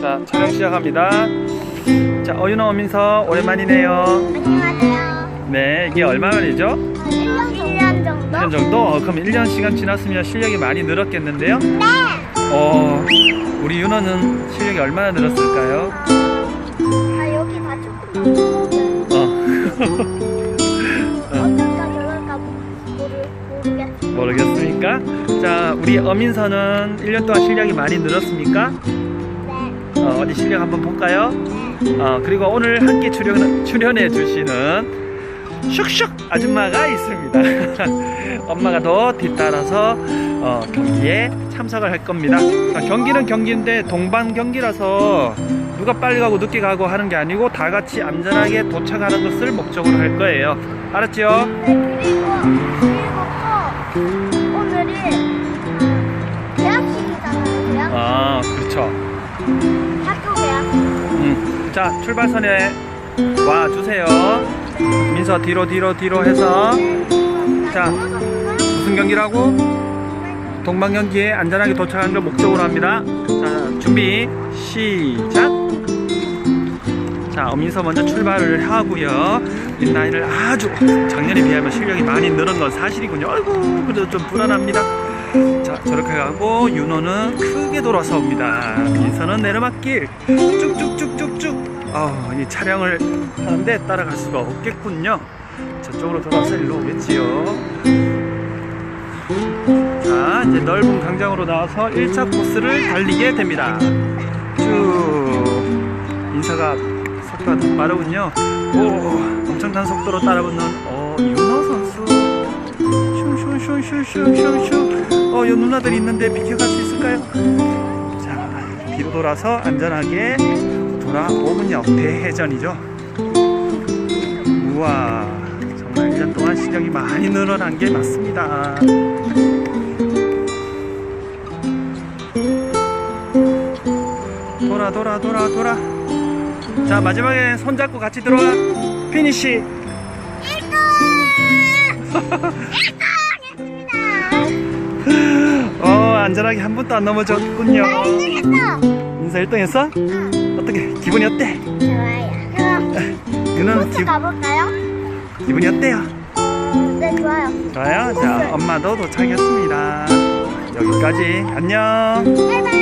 자, 촬영 시작합니다. 자, 어윤아 어민서 오랜만이네요. 안녕하세요. 네, 이게 얼마 만이죠? 1년 정도? 1년 정도? 어, 그럼 1년 시간 지났으면 실력이 많이 늘었겠는데요? 네. 어, 우리 윤호는 실력이 얼마나 늘었을까요? 아, 여기 다 조금 어, 모르겠어. 모르겠습니까? 자, 우리 어민서는 1년 동안 실력이 많이 늘었습니까? 네. 어, 어디 실력 한번 볼까요? 어, 그리고 오늘 함께 출연, 출연해 주시는 슉슉 아줌마가 있습니다. 엄마가 더 뒤따라서 어, 경기에 참석을 할 겁니다. 자, 경기는 경기인데 동반 경기라서 누가 빨리 가고 늦게 가고 하는 게 아니고 다 같이 안전하게 도착하는 것을 목적으로 할 거예요. 알았죠? 네, 그리고, 그리고 또 오늘이 계약식이잖아요. 계약? 아, 그렇죠. 자, 출발선에 와 주세요. 민서 뒤로 뒤로 뒤로 해서 자. 무슨 경기라고? 동방 경기에 안전하게 도착하는 걸 목적으로 합니다. 자, 준비 시작. 자, 어민서 먼저 출발을 하고요. 이 나이를 아주 작년에 비하면 실력이 많이 늘은 건 사실이군요. 아이고, 그래도 좀 불안합니다. 자, 저렇게 가고 윤호는 크게 돌아서 옵니다. 민서는 내리막길 쭉쭉 어, 이 촬영을 하는데 따라갈 수가 없겠군요. 저쪽으로 돌아서 일로 오겠지요. 자, 이제 넓은 강장으로 나와서 1차 코스를 달리게 됩니다. 쭉. 인사가 속도가 더 빠르군요. 오, 엄청난 속도로 따라붙는 어, 윤호 선수. 슝슝슝슝슝슝. 어, 이 누나들이 있는데 비켜갈 수 있을까요? 자, 뒤로 돌아서 안전하게 돌아오군요. 대회전이죠. 우와, 정말 1년 동안 실력이 많이 늘어난 게 맞습니다. 돌아 돌아 돌아 돌아 자 마지막에 손잡고 같이 들어와 피니시 어 안전하게 한 번도 안 넘어졌군요 나 1등했어. 인사 1등 했어? 응. 어떻게 기분이 어때? 좋아요. 그럼 누나는 기, 가볼까요? 기분이 어때요? 네, 좋아요. 좋아요 자 엄마도 도착했습니다 여기까지 안녕 바이바이.